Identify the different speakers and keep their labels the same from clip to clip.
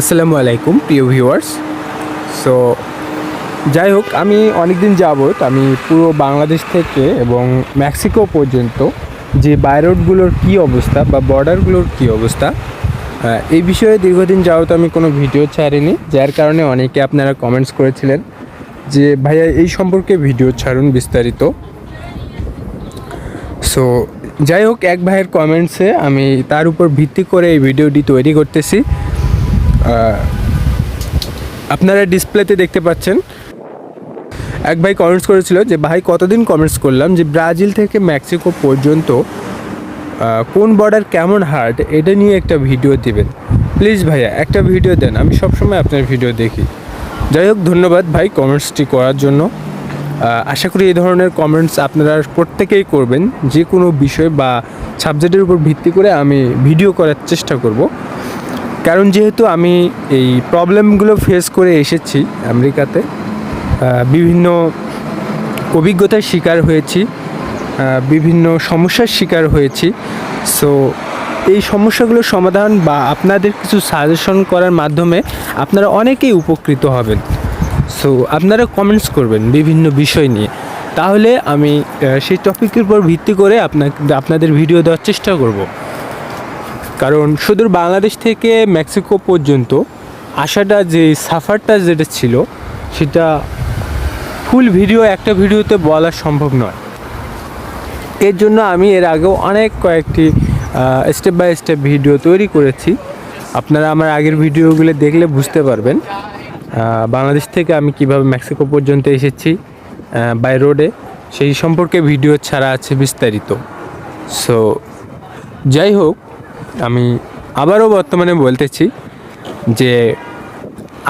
Speaker 1: আসসালামু আলাইকুম, প্রিয় ভিউয়ার্স সো যাই হোক আমি অনেক দিন যাবত আমি পুরো বাংলাদেশ থেকে এবং মেক্সিকো পর্যন্ত যে বাইরোডগুলোর কী অবস্থা বা বর্ডারগুলোর কী অবস্থা এই বিষয়ে দীর্ঘদিন যাবত আমি কোনো ভিডিও ছাড়িনি, যার কারণে অনেকে আপনারা কমেন্টস করেছিলেন যে, ভাইয়া, এই সম্পর্কে ভিডিও ছাড়ুন বিস্তারিত। সো যাই হোক এক ভাইয়ের কমেন্টসে আমি তার উপর ভিত্তি করে এই ভিডিওটি তৈরি করতেছি। আপনারা ডিসপ্লেতে দেখতে পাচ্ছেন। এক ভাই কমেন্টস করেছিল যে, ভাই, কতদিন কমেন্টস করলাম যে, ব্রাজিল থেকে মেক্সিকো পর্যন্ত কোন বর্ডার কেমন হার্ড এটা নিয়ে একটা ভিডিও দিবেন। প্লিজ ভাইয়া, একটা ভিডিও দেন, আমি সবসময় আপনার ভিডিও দেখি। যাই হোক, ধন্যবাদ ভাই কমেন্টসটি করার জন্য। আশা করি এই ধরনের কমেন্টস আপনারা প্রত্যেকেই করবেন। যে কোনো বিষয় বা সাবজেক্টের উপর ভিত্তি করে আমি ভিডিও করার চেষ্টা করব। কারণ যেহেতু আমি এই প্রবলেমগুলো ফেস করে এসেছি আমেরিকাতে বিভিন্ন অভিজ্ঞতার শিকার হয়েছি বিভিন্ন সমস্যার শিকার হয়েছি। সো এই সমস্যাগুলোর সমাধান বা আপনাদের কিছু সাজেশন করার মাধ্যমে আপনারা অনেকেই উপকৃত হবেন। সো আপনারা কমেন্টস করবেন বিভিন্ন বিষয় নিয়ে। তাহলে আমি সেই টপিকের উপর ভিত্তি করে আপনাকে, আপনাদের ভিডিও দেওয়ার চেষ্টা করব। কারণ সুদূর বাংলাদেশ থেকে মেক্সিকো পর্যন্ত আসাটা যে সাফারটা যেটা ছিল, সেটা ফুল ভিডিও একটা ভিডিওতে বলা সম্ভব নয়। এর জন্য আমি এর আগেও অনেক কয়েকটি স্টেপ বাই স্টেপ ভিডিও তৈরি করেছি। আপনারা আমার আগের ভিডিওগুলো দেখলে বুঝতে পারবেন বাংলাদেশ থেকে আমি কীভাবে মেক্সিকো পর্যন্ত এসেছি বাই রোডে সেই সম্পর্কে ভিডিও ছাড়া আছে বিস্তারিত। সো যাই হোক আমি আবারও বর্তমানে বলতেছি যে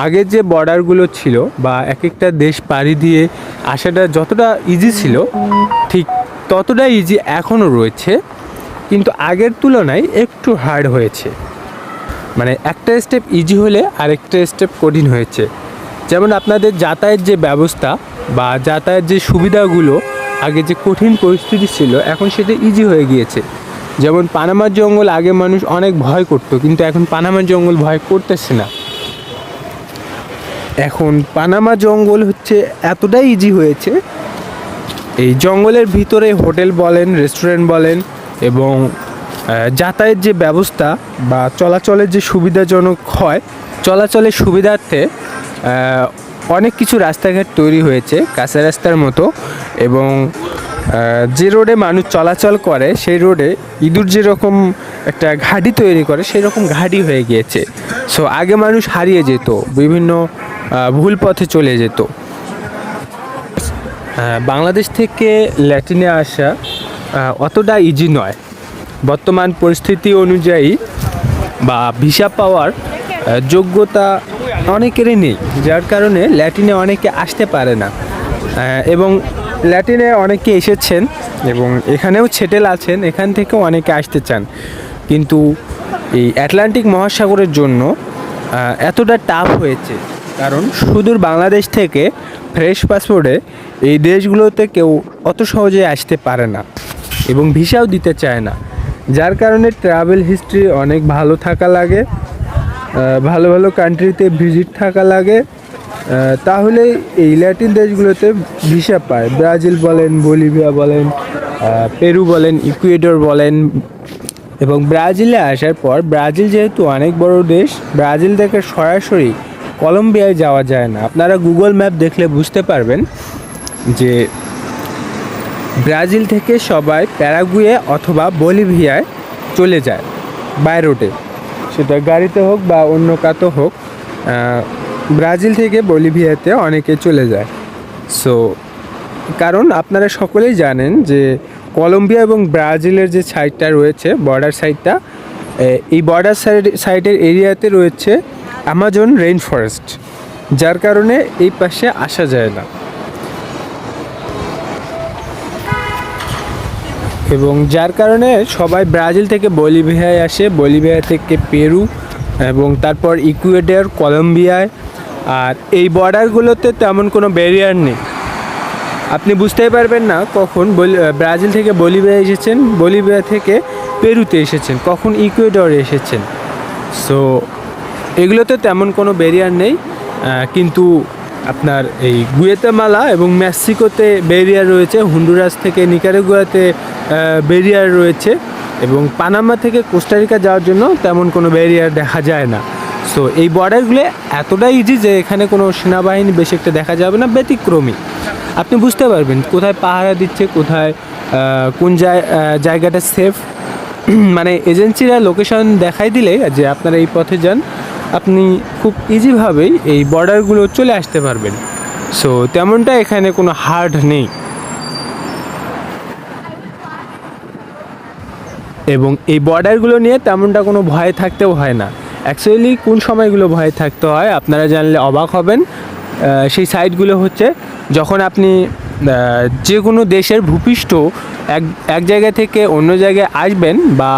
Speaker 1: আগের যে বর্ডারগুলো ছিল বা এক একটা দেশ পাড়ি দিয়ে আসাটা যতটা ইজি ছিল, ঠিক ততটা ইজি এখনও রয়েছে, কিন্তু আগের তুলনায় একটু হার্ড হয়েছে। মানে একটা স্টেপ ইজি হলে আরেকটা স্টেপ কঠিন হয়েছে। যেমন আপনাদের যাতায়াত যে ব্যবস্থা বা যাতায়াত যে সুবিধাগুলো, আগে যে কঠিন পরিস্থিতি ছিল, এখন সেটা ইজি হয়ে গিয়েছে। যেমন পানামার জঙ্গল, আগে মানুষ অনেক ভয় করতো, কিন্তু এখন পানামার জঙ্গল ভয় করতেছে না। এখন পানামা জঙ্গল হচ্ছে এতটাই ইজি হয়েছে, এই জঙ্গলের ভিতরে হোটেল বলেন রেস্টুরেন্ট বলেন এবং যাতায়াত যে ব্যবস্থা বা চলাচলের যে সুবিধাজনক হয়, চলাচলের সুবিধার্থে অনেক কিছু রাস্তাঘাট তৈরি হয়েছে কাঁচা রাস্তার মতো এবং যে রোডে মানুষ চলাচল করে, সেই রোডে ইঁদুর যেরকম একটা ঘাড়ি তৈরি করে সেই রকম ঘাড়ি হয়ে গিয়েছে। সো আগে মানুষ হারিয়ে যেত, বিভিন্ন ভুল পথে চলে যেত। বাংলাদেশ থেকে ল্যাটিনে আসা অতটা ইজি নয়। বর্তমান পরিস্থিতি অনুযায়ী বা ভিসা পাওয়ার যোগ্যতা অনেকেরই নেই, যার কারণে ল্যাটিনে অনেকে আসতে পারে না। এবং ল্যাটিনে অনেকে এসেছেন এবং এখানেও ছেটেল আছেন, এখান থেকেও অনেকে আসতে চান। কিন্তু এই অ্যাটলান্টিক মহাসাগরের জন্য এতটা টাফ হয়েছে। কারণ সুদূর বাংলাদেশ থেকে ফ্রেশ পাসপোর্টে এই দেশগুলোতে কেউ অত সহজে আসতে পারে না এবং ভিসাও দিতে চায় না। যার কারণে ট্রাভেল হিস্ট্রি অনেক ভালো থাকা লাগে ভালো ভালো কান্ট্রিতে ভিজিট থাকা লাগে। তাহলে এই ল্যাটিন দেশগুলোতে ভিসা পায়। ব্রাজিল বলেন, বলিভিয়া বলেন পেরু বলেন, ইকুয়েডর বলেন এবং ব্রাজিলে আসার পর ব্রাজিল যেহেতু অনেক বড় দেশ, ব্রাজিল থেকে সরাসরি কলম্বিয়ায় যাওয়া যায় না। আপনারা গুগল ম্যাপ দেখলে বুঝতে পারবেন যে ব্রাজিল থেকে সবাই প্যারাগুয়ে অথবা বলিভিয়ায় চলে যায়, বাই রোডে সেটা গাড়িতে হোক বা অন্য কাতো হোক ব্রাজিল থেকে বলিভিয়াতে অনেকে চলে যায়। সো কারণ আপনারা সকলেই জানেন যে কলম্বিয়া এবং ব্রাজিলের যে সাইডটা রয়েছে বর্ডার সাইডটা এই বর্ডার সাইড সাইডের এরিয়াতে রয়েছে অ্যামাজন রেইন ফরেস্ট যার কারণে এই পাশে আসা যায় না। এবং যার কারণে সবাই ব্রাজিল থেকে বলিভিয়ায় আসে, বলিভিয়া থেকে পেরু এবং তারপর ইকুয়েডর, কলম্বিয়ায় আর এই বর্ডারগুলোতে তেমন কোনো ব্যারিয়ার নেই। আপনি বুঝতেই পারবেন না কখন ব্রাজিল থেকে বলিভিয়া এসেছেন, বলিভিয়া থেকে পেরুতে এসেছেন, কখন ইকুয়েডরে এসেছেন। সো এগুলোতে তেমন কোনো ব্যারিয়ার নেই কিন্তু আপনার এই গুয়েতামালা এবং মেক্সিকোতে ব্যারিয়ার রয়েছে, হুন্ডুরাস থেকে নিকারাগুয়াতে ব্যারিয়ার রয়েছে এবং পানামা থেকে কোস্টারিকা যাওয়ার জন্য তেমন কোনো ব্যারিয়ার দেখা যায় না। সো এই বর্ডারগুলো এতটাই ইজি যে এখানে কোনো সেনাবাহিনী বেশি একটা দেখা যাবে না, ব্যতিক্রমী। আপনি বুঝতে পারবেন কোথায় পাহারা দিচ্ছে, কোথায় কোন জায়- জায়গাটা সেফ মানে এজেন্সিরা লোকেশন দেখাই দিলে যে আপনারা এই পথে যান, আপনি খুব ইজিভাবেই এই বর্ডারগুলো চলে আসতে পারবেন। সো তেমনটা এখানে কোনো হার্ড নেই। এবং এই বর্ডারগুলো নিয়ে তেমনটা কোনো ভয় থাকতেও হয় না। অ্যাকচুয়ালি কোন সময়গুলো ভয় থাকতে হয়, আপনারা জানলে অবাক হবেন। সেই সাইটগুলো হচ্ছে, যখন আপনি যে কোনো দেশের ভূপৃষ্ঠ এক এক জায়গা থেকে অন্য জায়গায় আসবেন বা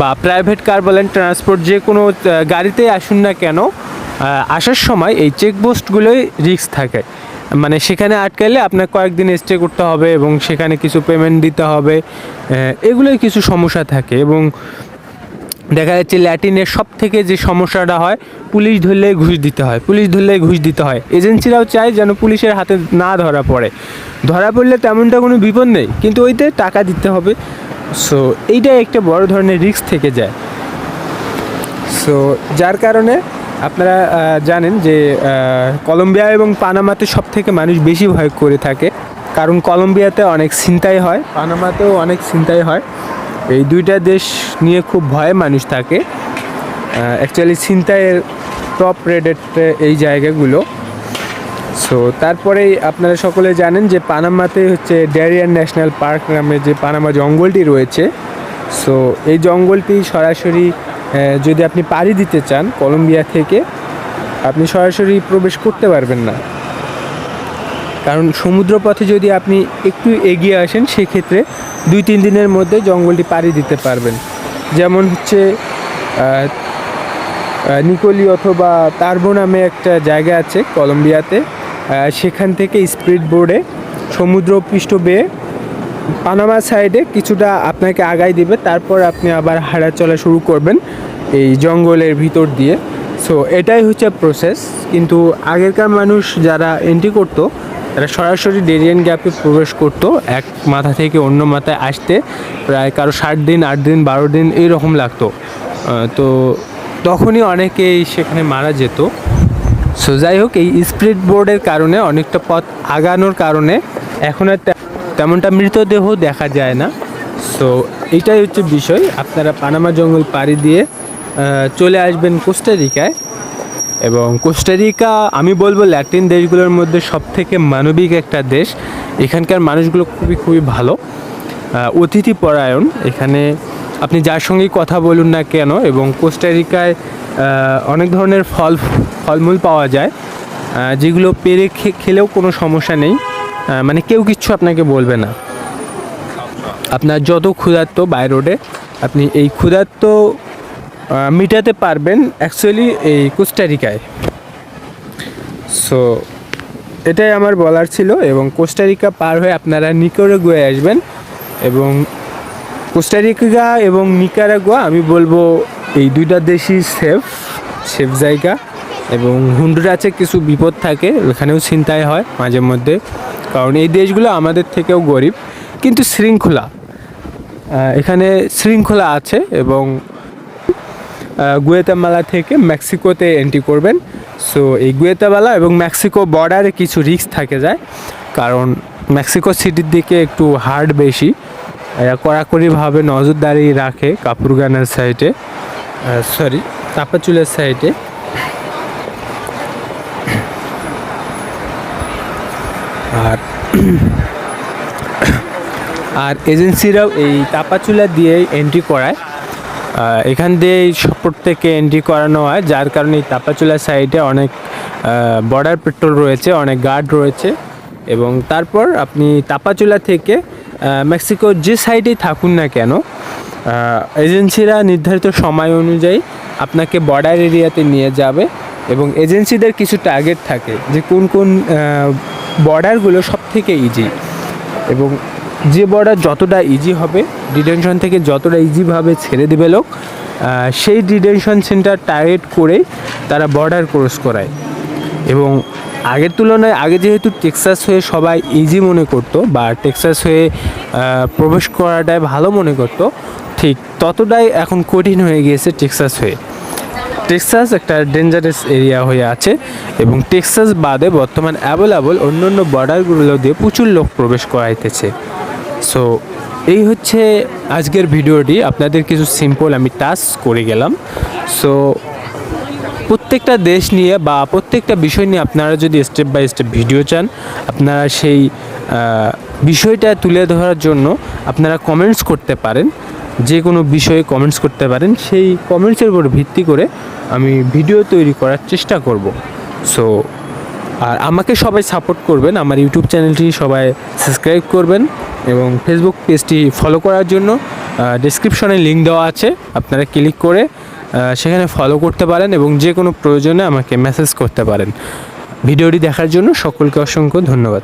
Speaker 1: বা প্রাইভেট কার বলেন ট্রান্সপোর্ট যে কোনো গাড়িতেই আসুন না কেন আসার সময় এই চেকপোস্টগুলোই রিস্ক থাকে। মানে সেখানে আটকালে আপনার কয়েকদিন স্টে করতে হবে এবং সেখানে কিছু পেমেন্ট দিতে হবে এগুলোই কিছু সমস্যা থাকে এবং দেখা যাচ্ছে ল্যাটিনের সব থেকে যে সমস্যাটা হয়, পুলিশ ধরলে ঘুষ দিতে হয়, পুলিশ ধরলে ঘুষ দিতে হয়। এজেন্সিরাও চায় যেন পুলিশের হাতে না ধরা পড়ে। ধরা পড়লে তেমনটা কোনো বিপদ নেই, কিন্তু ওইতে টাকা দিতে হবে। সো এইটা একটা বড় ধরনের রিস্ক থেকে যায়। সো যার কারণে আপনারা জানেন যে কলম্বিয়া এবং পানামাতে সব থেকে মানুষ বেশি ভয় করে থাকে। কারণ কলম্বিয়াতে অনেক ছিনতাই হয়, পানামাতেও অনেক ছিনতাই হয়। এই দুইটা দেশ নিয়ে খুব ভয়ে মানুষ থাকে। অ্যাকচুয়ালি ছিনতাইয়ের টপ রেডেড এই জায়গাগুলো। সো তারপরেই আপনারা সকলে জানেন যে, পানামাতে হচ্ছে ড্যারিয়ান ন্যাশনাল পার্ক নামে যে পানামা জঙ্গলটি রয়েছে। সো এই জঙ্গলটি সরাসরি যদি আপনি পাড়ি দিতে চান কলম্বিয়া থেকে, আপনি সরাসরি প্রবেশ করতে পারবেন না। কারণ সমুদ্রপথে যদি আপনি একটু এগিয়ে আসেন, সেক্ষেত্রে দুই তিন দিনের মধ্যে জঙ্গলটি পাড়ি দিতে পারবেন। যেমন হচ্ছে নিকোলি অথবা তারবো নামে একটা জায়গা আছে কলম্বিয়াতে। সেখান থেকে স্পিড বোর্ডে সমুদ্রপৃষ্ঠ বেয়ে পানামা সাইডে কিছুটা আপনাকে আগাই দিবে, তারপর আপনি আবার হাঁটা চলা শুরু করবেন এই জঙ্গলের ভিতর দিয়ে। সো এটাই হচ্ছে প্রসেস কিন্তু আগেরকার মানুষ যারা এন্ট্রি করতো, তারা সরাসরি ডেরিয়ান গ্যাপে প্রবেশ করতো, এক মাথা থেকে অন্য মাথায় আসতে প্রায় কারও ষাট দিন, আট দিন, বারো দিন এইরকম লাগতো। তো তখনই অনেকেই সেখানে মারা যেত। সো যাই হোক, এই স্পিড বোর্ডের কারণে, অনেকটা পথ আগানোর কারণে এখন আর তেমনটা মৃতদেহ দেখা যায় না। সো এটাই হচ্ছে বিষয়। আপনারা পানামা জঙ্গল পাড়ি দিয়ে চলে আসবেন কোস্টারিকায় এবং কোস্টারিকা আমি বলব ল্যাটিন দেশগুলোর মধ্যে সব থেকে মানবিক একটা দেশ। এখানকার মানুষগুলো খুবই খুবই ভালো। অতিথি পরায়ণ। এখানে আপনি যার সঙ্গেই কথা বলুন না কেন, এবং কোস্টারিকায় অনেক ধরনের ফল, ফলমূল পাওয়া যায়। যেগুলো পেরে খেলেও কোনো সমস্যা নেই। মানে কেউ কিচ্ছু আপনাকে বলবে না। আপনার যত ক্ষুধার্ত বাই রোডে আপনি এই ক্ষুধার্ত মেটাতে পারবেন অ্যাকচুয়ালি এই কোস্টারিকায় সো এটাই আমার বলার ছিল এবং কোস্টারিকা পার হয়ে আপনারা নিকারাগুয়ায় আসবেন এবং কোস্টারিকা এবং নিকারাগুয়া, আমি বলব এই দুইটা দেশই সেফ সেফ জায়গা এবং হুন্ডুরাচে কিছু বিপদ থাকে, ওখানেও ছিনতাই হয় মাঝে মধ্যে কারণ এই দেশগুলো আমাদের থেকেও গরিব, কিন্তু শৃঙ্খলা এখানে শৃঙ্খলা আছে এবং গুয়েতামালা থেকে মেক্সিকোতে এন্ট্রি করবেন। সো এই গুয়েতামালা এবং মেক্সিকো বর্ডারে কিছু রিস্ক থাকে যায়, কারণ মেক্সিকো সিটির দিকে একটু হার্ড বেশি। এরা কড়াকড়িভাবে নজরদারি রাখে কাপুরগানের সাইডে সরি চাপাচুলের সাইডে আর আর এজেন্সিরাও এই তাপাচুলা দিয়ে এন্ট্রি করায়। এখান দিয়ে প্রত্যেককে এন্ট্রি করানো হয়, যার কারণে এই তাপাচুলা সাইডে অনেক বর্ডার পেট্রোল রয়েছে, অনেক গার্ড রয়েছে এবং তারপর আপনি তাপাচুলা থেকে মেক্সিকোর যে সাইডেই থাকুন না কেন এজেন্সিরা নির্ধারিত সময় অনুযায়ী আপনাকে বর্ডার এরিয়াতে নিয়ে যাবে এবং এজেন্সিদের কিছু টার্গেট থাকে যে কোন কোন বর্ডারগুলো সব থেকে ইজি এবং যে বর্ডার যতটা ইজি হবে ডিটেনশন থেকে যতটা ইজিভাবে ছেড়ে দেবে লোক সেই ডিটেনশন সেন্টার টার্গেট করেই তারা বর্ডার ক্রস করায়। এবং আগের তুলনায়, আগে যেহেতু টেক্সাস হয়ে সবাই ইজি মনে করতো, বা টেক্সাস হয়ে প্রবেশ করাটাই ভালো মনে করতো, ঠিক ততটাই এখন কঠিন হয়ে গিয়েছে টেক্সাস হয়ে। টেক্সাস একটা ডেঞ্জারাস এরিয়া হয়ে আছে এবং টেক্সাস বাদে বর্তমান অ্যাভেলেবল অন্য অন্য বর্ডারগুলো দিয়ে প্রচুর লোক প্রবেশ করাইতেছে। সো এই হচ্ছে আজকের ভিডিওটি। আপনাদের কিছু সিম্পল আমি টাচ করে গেলাম। সো প্রত্যেকটা দেশ নিয়ে বা প্রত্যেকটা বিষয় নিয়ে আপনারা যদি স্টেপ বাই স্টেপ ভিডিও চান, আপনারা সেই বিষয়টা তুলে ধরার জন্য আপনারা কমেন্টস করতে পারেন। যে কোনো বিষয়ে কমেন্টস করতে পারেন, সেই কমেন্টসের উপর ভিত্তি করে আমি ভিডিও তৈরি করার চেষ্টা করব। সো আর আমাকে সবাই সাপোর্ট করবেন, আমার ইউটিউব চ্যানেলটি সবাই সাবস্ক্রাইব করবেন এবং ফেসবুক পেজটি ফলো করার জন্য ডিসক্রিপশনে লিঙ্ক দেওয়া আছে, আপনারা ক্লিক করে সেখানে ফলো করতে পারেন এবং যে কোনো প্রয়োজনে আমাকে মেসেজ করতে পারেন। ভিডিওটি দেখার জন্য সকলকে অসংখ্য ধন্যবাদ।